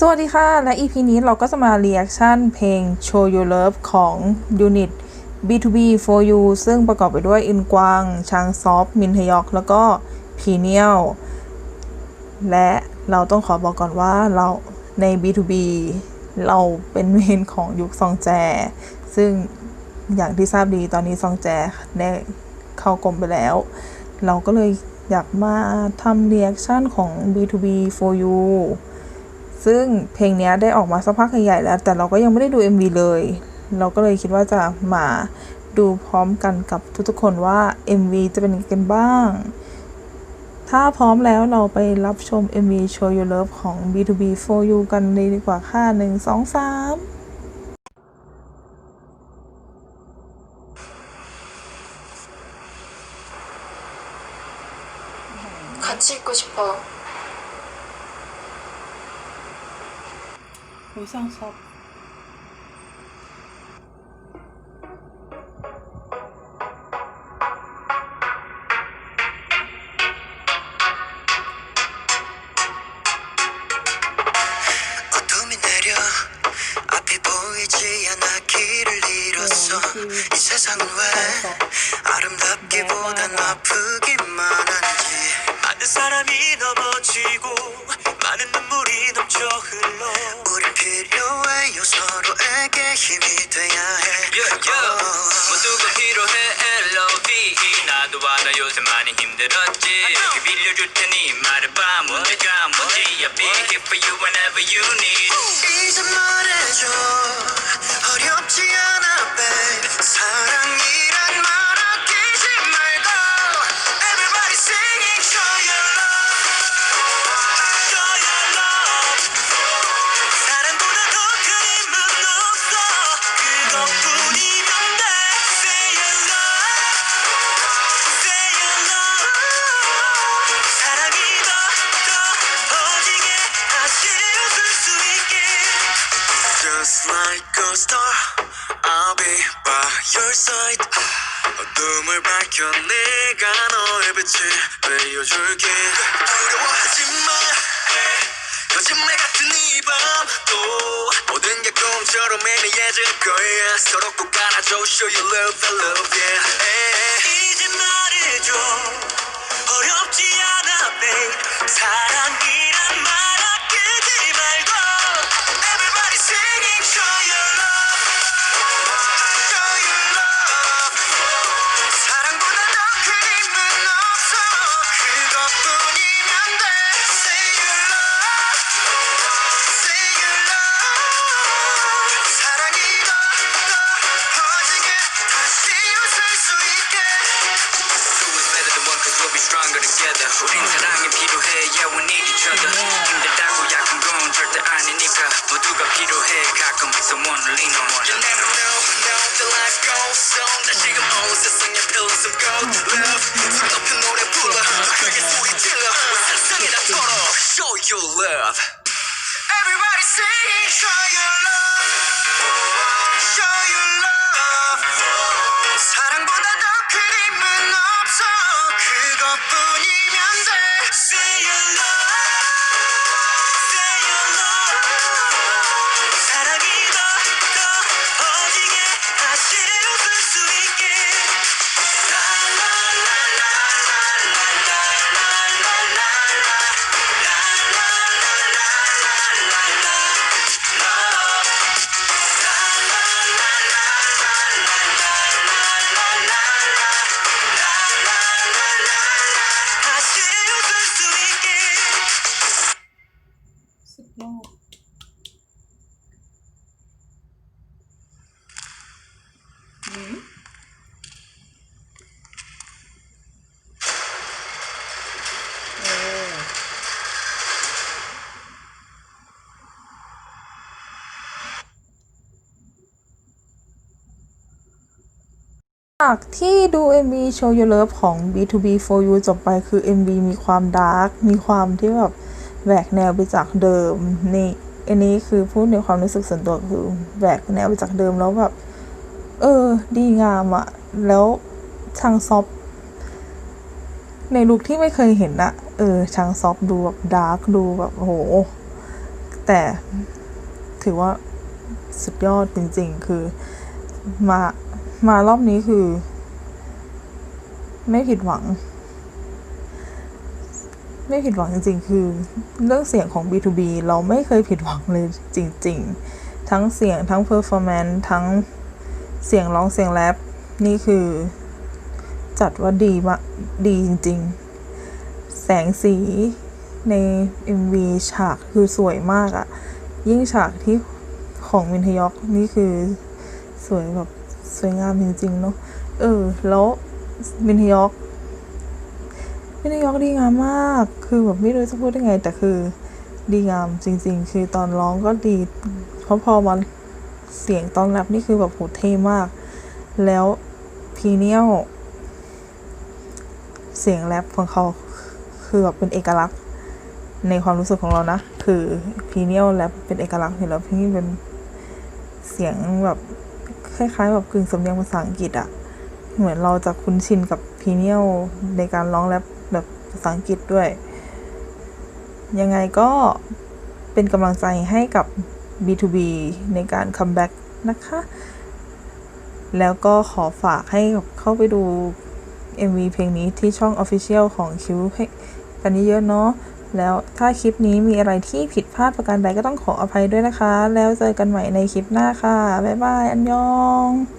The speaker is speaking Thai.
สวัสดีค่ะ และ EP นี้เราก็จะมา reaction เพลง Show Your Love ของ Unit B2B for You ซึ่งประกอบไปด้วยอินกวาง ชางซอฟ มินฮยอก แล้วก็พีเนียล และเราต้องขอบอกก่อนว่าเราใน B2B เราเป็นเมนของยุคซองแจ ซึ่งอย่างที่ทราบดีตอนนี้ซองแจได้เข้ากรมไปแล้ว เราก็เลยอยากมาทำ reaction ของ B2B for You ซึ่งเพลงนี้ได้ออกมาสักพักใหญ่ๆแล้ว แต่เราก็ยังไม่ได้ดู MV เลย เราก็เลยคิดว่าจะมาดูพร้อมกันกับทุกๆคนว่า MV จะเป็นกันบ้าง ถ้าพร้อมแล้วเราไปรับชม MV Show Your Love ของ B2B for You กันเลยดีกว่าค่ะ1 2 3 의상 수업 어둠이 내려 앞이 보이지 않아 길을 잃었어. 이 세상은 왜 아름답기보단 아프기만 힘이 돼야 해. 모두가 필요해 L.O.V.E 나도 알아 요새 많이 힘들었지. 이렇게 빌려줄 테니 말해봐. 문제가 뭔지. I'll be here for you whenever you need. 이제 말해줘 star I'll be by your side. 어둠을 밝혀 내가 너의 빛을 빼어줄게. 두려워하지 마. 거짓말 같은 이 밤도 모든 게 꿈처럼 애매해질 거야. 서로 꼭 안아줘 Show you love, I love, yeah together 우린 사랑이 필요해 yeah we need each other 힘들다고 약한 건 절대 아니니까 모두가 필요해 가끔 someone lean on You never know, know that life goes on 나 지금 온 세상에 필요 some gold love 소리 높여 노래 불러 더 크게 소리 질러 온 세상에 다 털어 Show your love Everybody sing Show your love Say you love ากที่ดู MV Show Your Love ของ B2B for You จบไปคือ MV มีความดาร์กมีความที่แบบแหวกแนวไปจากเดิมนี่อันนี้คือพูดในความรู้สึกส่วนตัวคือแหวกแนวไปจากเดิมแล้วแบบเออ ดีงามอะแล้วชางซอฟในลุคที่ไม่เคยเห็นอะเออชางซอฟดูแบบดาร์กดูแบบโห แต่ถือว่าสุดยอดจริงๆ คือมา มารอบนี้คือ ไม่ผิดหวัง ไม่ผิดหวังจริง ๆ คือ เรื่องเสียงของ B2B เราไม่เคยผิดหวังเลยจริง ๆ ทั้งเสียงทั้ง performance ทั้งเสียงร้องเสียงแรปนี่คือ จัดว่าดีมากดีจริง ๆ แสงสีใน MV ฉากคือสวยมากอะยิ่งฉากที่ของมินทยอกนี่คือสวยแบบ สวยงามจริงๆเนาะเออ แล้วมินทยอกมินทยอกดีงามมาก คือแบบไม่รู้จะพูดยังไง แต่คือดีงามจริง ๆ คือตอนร้องก็ดีเพราะพอมาเสียงตอนแรปนี่คือแบบโหเท่มาก แล้วพีเนียลเสียงแรปของเขาคือแบบเป็นเอกลักษณ์ในความรู้สึกของเรานะ คือพีเนียลแรปเป็นเอกลักษณ์เห็นแล้วพี่เป็นเสียงแบบ คล้ายๆ แบบกึ่งสำเนียงภาษาอังกฤษอะเหมือนเราจะคุ้นชินกับพีเนียลในการร้องแรปแบบภาษาอังกฤษด้วย ยังไงก็เป็นกำลังใจให้กับ B2B ในการคัมแบ็กนะคะ แล้วก็ขอฝากให้เข้าไปดู MV เพลงนี้ที่ช่อง Official ของคิวให้กันเยอะๆเนาะ แล้วถ้าคลิปนี้มีอะไรที่ผิดพลาดประการใดก็ต้องขออภัยด้วยนะคะ แล้วเจอกันใหม่ในคลิปหน้าค่ะ บ๊ายบาย อันยอง